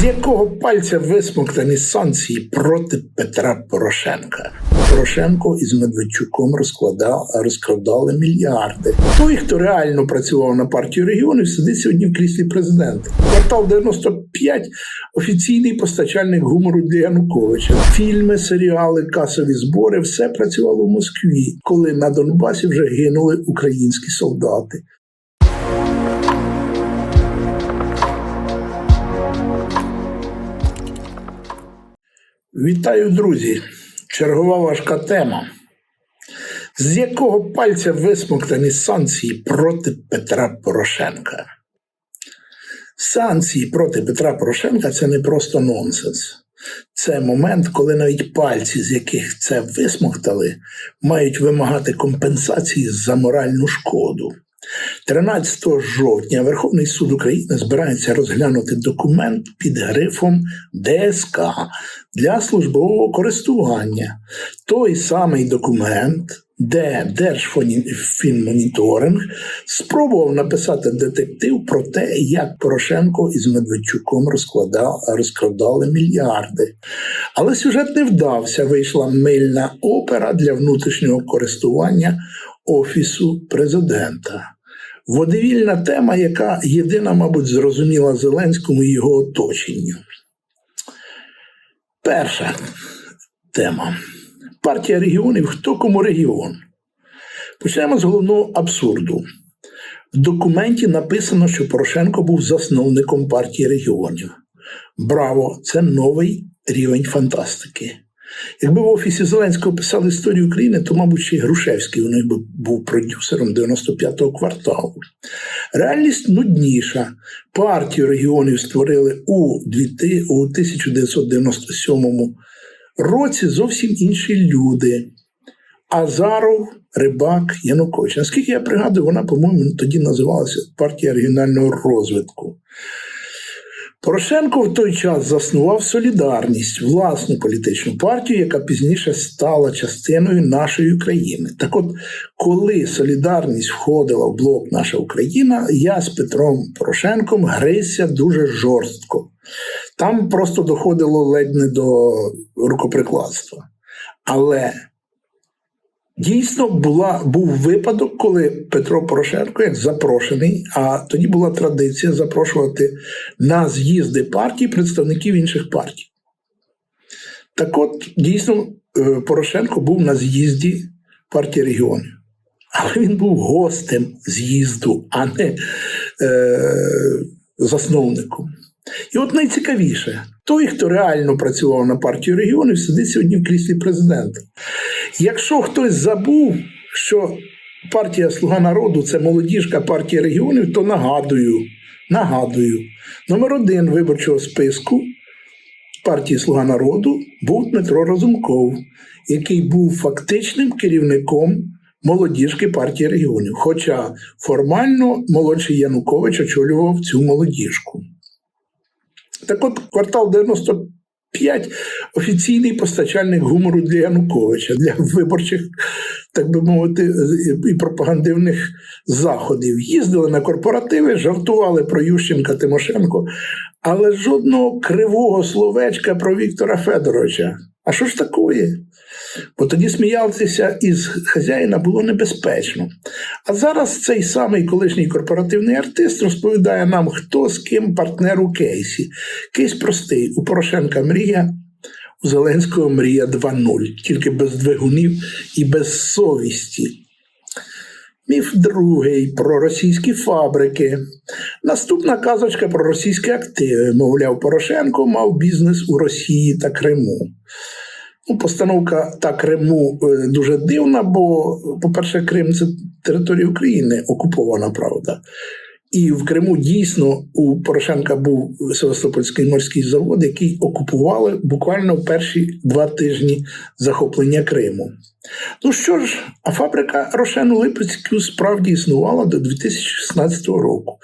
З якого пальця висмоктані санкції проти Петра Порошенка? Порошенко із Медведчуком розкладав, розкрадали мільярди. Той, хто реально працював на партію регіонів, сидить сьогодні в кріслі президента. Квартал 95 офіційний постачальник гумору для Януковича. Фільми, серіали, касові збори все працювало в Москві, коли на Донбасі вже гинули українські солдати. Вітаю, друзі! Чергова важка тема. З якого пальця висмоктані санкції проти Петра Порошенка? Санкції проти Петра Порошенка це не просто нонсенс. Це момент, коли навіть пальці, з яких це висмоктали, мають вимагати компенсації за моральну шкоду. 13 жовтня Верховний суд України збирається розглянути документ під грифом ДСК для службового користування. Той самий документ, де Держфінмоніторинг спробував написати детектив про те, як Порошенко із Медведчуком розкрадали мільярди. Але сюжет не вдався. Вийшла мильна опера для внутрішнього користування Офісу президента. Водевільна тема, яка єдина, мабуть, зрозуміла Зеленському і його оточенню. Перша тема. Партія регіонів хто кому регіон. Почнемо з головного абсурду. В документі написано, що Порошенко був засновником партії регіонів. Браво! Це новий рівень фантастики. Якби в офісі Зеленського писали історію України, то, мабуть, ще й Грушевський у них би був продюсером 95-го кварталу. Реальність нудніша. Партію регіонів створили у 1997 році зовсім інші люди. Азаров, Рибак, Янукович. Наскільки я пригадую, вона, по-моєму, тоді називалася партія регіонального розвитку. Порошенко в той час заснував солідарність, власну політичну партію, яка пізніше стала частиною нашої країни. Так от, коли солідарність входила в блок Наша Україна, я з Петром Порошенком грився дуже жорстко. Там просто доходило ледь не до рукоприкладства. Але Дійсно, була, був випадок, коли Петро Порошенко, як запрошений, а тоді була традиція запрошувати на з'їзди партій представників інших партій. Так от, дійсно, е, Порошенко був на з'їзді партії регіонів. Але він був гостем з'їзду, а не е, засновником. І от найцікавіше, той, хто реально працював на партію регіонів, сидить сьогодні в кріслі президента. Якщо хтось забув, що партія Слуга народу це молодіжка партії регіонів, то нагадую, нагадую, номер один виборчого списку партії Слуга народу був Дмитро Разумков, який був фактичним керівником молодіжки партії регіонів. Хоча формально молодший Янукович очолював цю молодіжку. Так от квартал 95 офіційний постачальник гумору для Януковича, для виборчих, так би мовити, і пропагандивних заходів. Їздили на корпоративи, жартували про Ющенка Тимошенко, але жодного кривого словечка про Віктора Федоровича. А що ж такое? Бо тоді сміялися із хазяїна було небезпечно. А зараз цей самий колишній корпоративний артист розповідає нам, хто з ким партнер у кейсі. Кейс простий. У Порошенка мрія, у Зеленського мрія 2.0, тільки без двигунів і без совісті. Міф другий про російські фабрики. Наступна казочка про російські активи. Мовляв, Порошенко мав бізнес у Росії та Криму. Ну, Постановка та Криму е, дуже дивна, бо, по-перше, Крим це територія України окупована, правда. І в Криму дійсно у Порошенка був Севастопольський морський завод, який окупували буквально перші два тижні захоплення Криму. Ну що ж, а фабрика Рошену Липецьку справді існувала до 2016 року.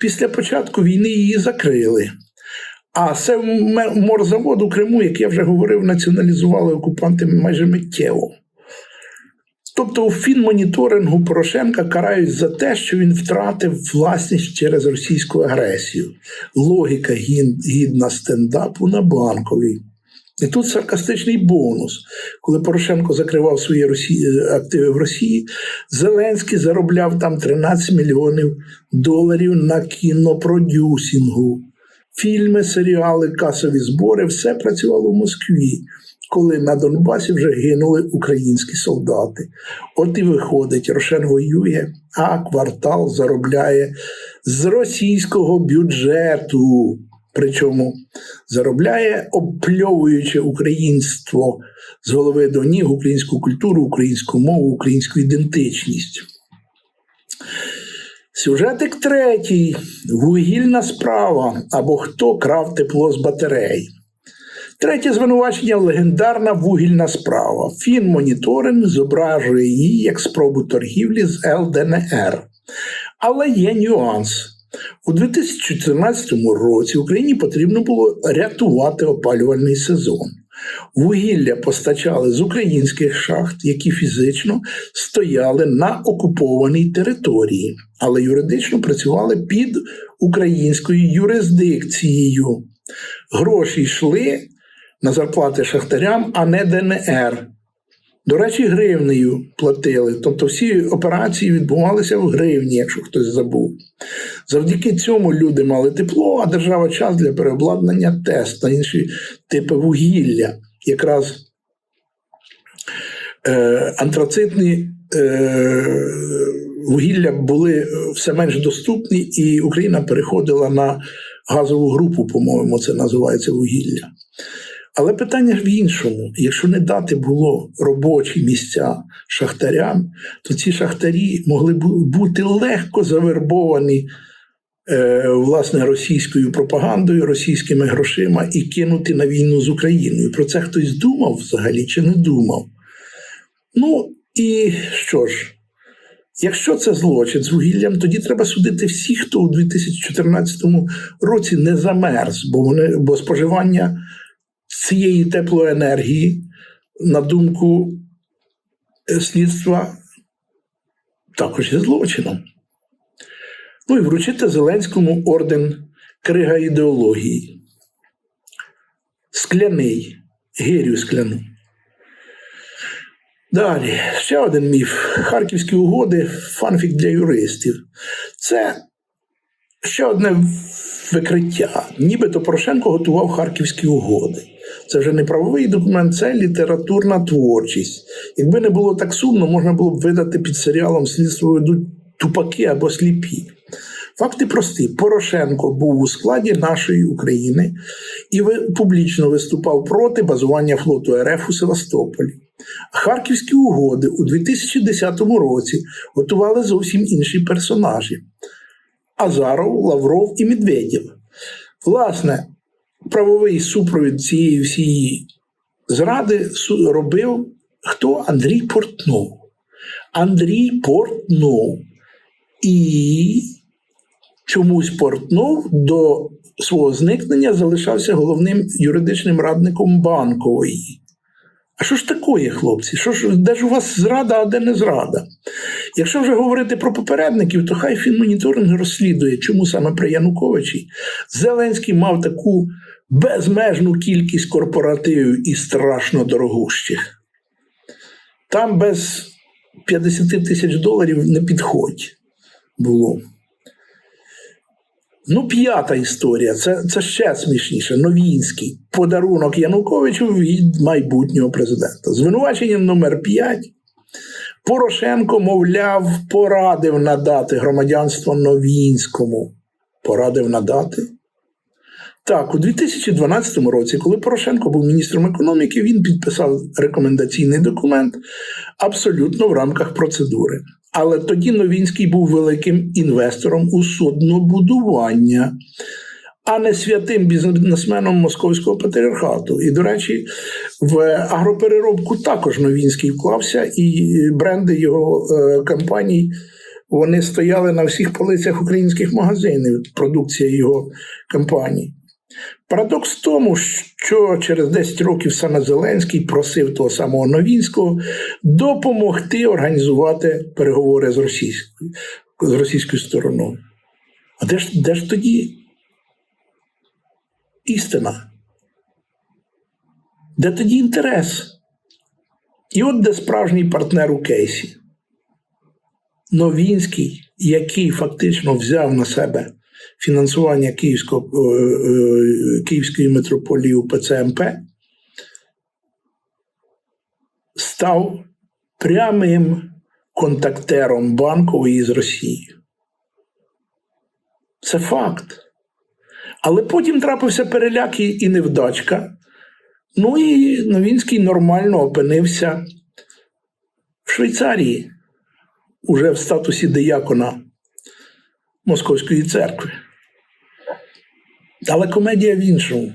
Після початку війни її закрили. А Севморзавод у Криму, як я вже говорив, націоналізували окупанти майже миттєво. Тобто у фінмоніторингу Порошенка карають за те, що він втратив власність через російську агресію. Логіка гідна стендапу на банковій. І тут саркастичний бонус. Коли Порошенко закривав свої Росії, активи в Росії, Зеленський заробляв там 13 мільйонів доларів на кінопродюсінгу. Фільми, серіали, касові збори все працювало в Москві, коли на Донбасі вже гинули українські солдати. От і виходить, Рошен воює, а квартал заробляє з російського бюджету. Причому заробляє, обпльовуючи українство з голови до ніг, українську культуру, українську мову, українську ідентичність. Сюжетик третій вугільна справа або хто крав тепло з батарей. Третє звинувачення легендарна вугільна справа. Фінмоніторинг зображує її як спробу торгівлі з ЛДНР. Але є нюанс. У 2014 році Україні потрібно було рятувати опалювальний сезон. Вугілля постачали з українських шахт, які фізично стояли на окупованій території, але юридично працювали під українською юрисдикцією. Гроші йшли на зарплати шахтарям, а не ДНР. До речі, гривнею платили. Тобто всі операції відбувалися в гривні, якщо хтось забув. Завдяки цьому люди мали тепло, а держава час для переобладнання ТЕС та інші типи вугілля. Якраз е, антрацитні е, вугілля були все менш доступні, і Україна переходила на газову групу, по-моєму, це називається вугілля. Але питання в іншому: якщо не дати було робочі місця шахтарям, то ці шахтарі могли бу- бути легко завербовані е, власне російською пропагандою, російськими грошима і кинути на війну з Україною. Про це хтось думав взагалі чи не думав? Ну і що ж? Якщо це злочин з вугіллям, тоді треба судити всіх, хто у 2014 році не замерз, бо вони бо споживання цієї теплоенергії, на думку е, слідства, також є злочином. Ну і вручити Зеленському орден Крига ідеології. Скляний, гирю скляну. Далі, ще один міф. Харківські угоди фанфік для юристів. Це ще одне викриття. Нібито Порошенко готував харківські угоди. Це вже не правовий документ, це літературна творчість. Якби не було так сумно, можна було б видати під серіалом слідство ведуть тупаки або сліпі. Факти прості: Порошенко був у складі нашої України і публічно виступав проти базування флоту РФ у Севастополі. Харківські угоди у 2010 році готували зовсім інші персонажі: Азаров, Лавров і Медведєв. Власне, правовий супровід цієї всієї зради робив хто? Андрій Портнов. Андрій Портнов. І чомусь Портнов до свого зникнення залишався головним юридичним радником банкової. А що ж такое, хлопці? Що ж, де ж у вас зрада, а де не зрада? Якщо вже говорити про попередників, то хай фінмоніторинг розслідує, чому саме при Януковичі Зеленський мав таку безмежну кількість корпоративів і страшно дорогущих. Там без 50 тисяч доларів не підходь було. Ну, п'ята історія, це, це ще смішніше. Новінський подарунок Януковичу від майбутнього президента. Звинувачення номер 5. Порошенко, мовляв, порадив надати громадянство Новінському. Порадив надати? Так, у 2012 році, коли Порошенко був міністром економіки, він підписав рекомендаційний документ абсолютно в рамках процедури. Але тоді Новінський був великим інвестором у суднобудування, а не святим бізнесменом московського патріархату. І, до речі, в агропереробку також Новінський вклався, і бренди його е, компаній вони стояли на всіх полицях українських магазинів, продукція його компаній. Парадокс в тому, що через 10 років саме Зеленський просив того самого Новінського допомогти організувати переговори з російською, з російською стороною. А де ж, де ж тоді істина? Де тоді інтерес? І от де справжній партнер у кейсі. Новінський, який фактично взяв на себе фінансування Київського, е, е, Київської митрополії УПЦ МП, став прямим контактером банкової з Росією. Це факт. Але потім трапився переляк і і невдачка. Ну і Новінський нормально опинився в Швейцарії, уже в статусі диякона Московської церкви. Але комедія в іншому.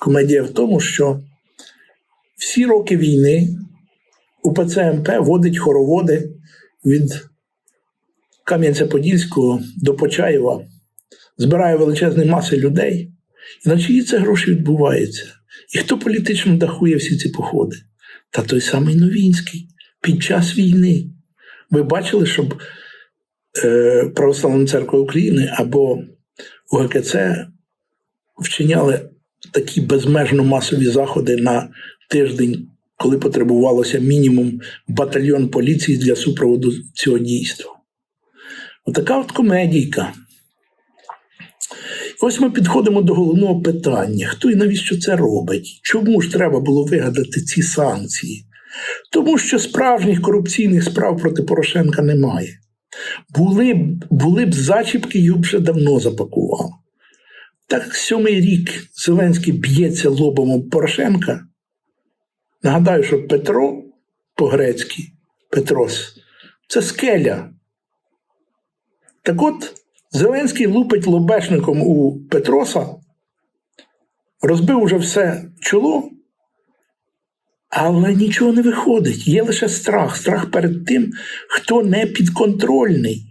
Комедія в тому, що всі роки війни УПЦ МП водить хороводи від Кам'янця-Подільського до Почаєва, збирає величезні маси людей. І на чиї це гроші відбуваються? І хто політично дахує всі ці походи? Та той самий Новінський під час війни. Ви бачили, щоб е, Православна церква України або УГКЦ вчиняли такі безмежно масові заходи на тиждень, коли потребувалося мінімум батальйон поліції для супроводу цього дійства. Отака от комедійка. Ось ми підходимо до головного питання: хто і навіщо це робить? Чому ж треба було вигадати ці санкції? Тому що справжніх корупційних справ проти Порошенка немає. Були б, були б зачіпки, б вже давно запакували. Так сьомий рік Зеленський б'ється лобом об Порошенка. Нагадаю, що Петро по-грецьки, Петрос, це скеля. Так от, Зеленський лупить лобешником у Петроса, розбив уже все чоло, але нічого не виходить. Є лише страх. Страх перед тим, хто не підконтрольний.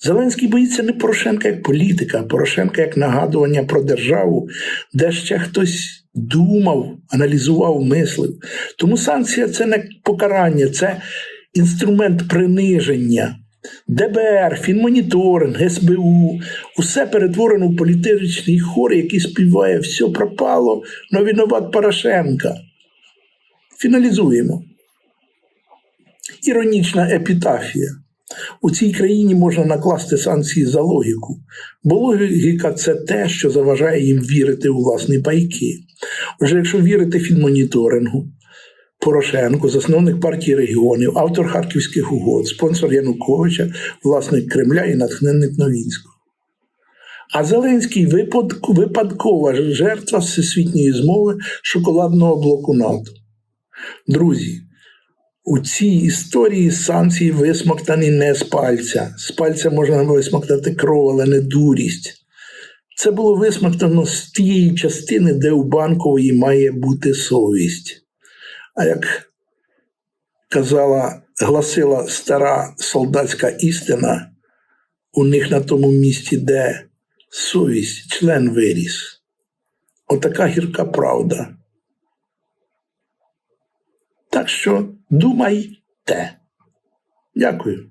Зеленський боїться не Порошенка як політика, а Порошенка як нагадування про державу, де ще хтось думав, аналізував, мислив. Тому санкція це не покарання, це інструмент приниження. ДБР, Фінмоніторинг, СБУ усе перетворено в політичний хор, який співає все пропало, но винуват Порошенка. Фіналізуємо. Іронічна епітафія. У цій країні можна накласти санкції за логіку, бо логіка це те, що заважає їм вірити у власні байки. Отже, якщо вірити фінмоніторингу, Порошенко, засновник партії регіонів, автор харківських угод, спонсор Януковича, власник Кремля і натхненник Новінського. А Зеленський випадкова жертва всесвітньої змови шоколадного блоку НАТО. Друзі, у цій історії санкції висмоктані не з пальця. З пальця можна висмоктати кров, але не дурість. Це було висмоктано з тієї частини, де у банкової має бути совість. А як казала, гласила стара солдатська істина, у них на тому місці, де совість, член виріс. Отака гірка правда. Так що думайте. Дякую.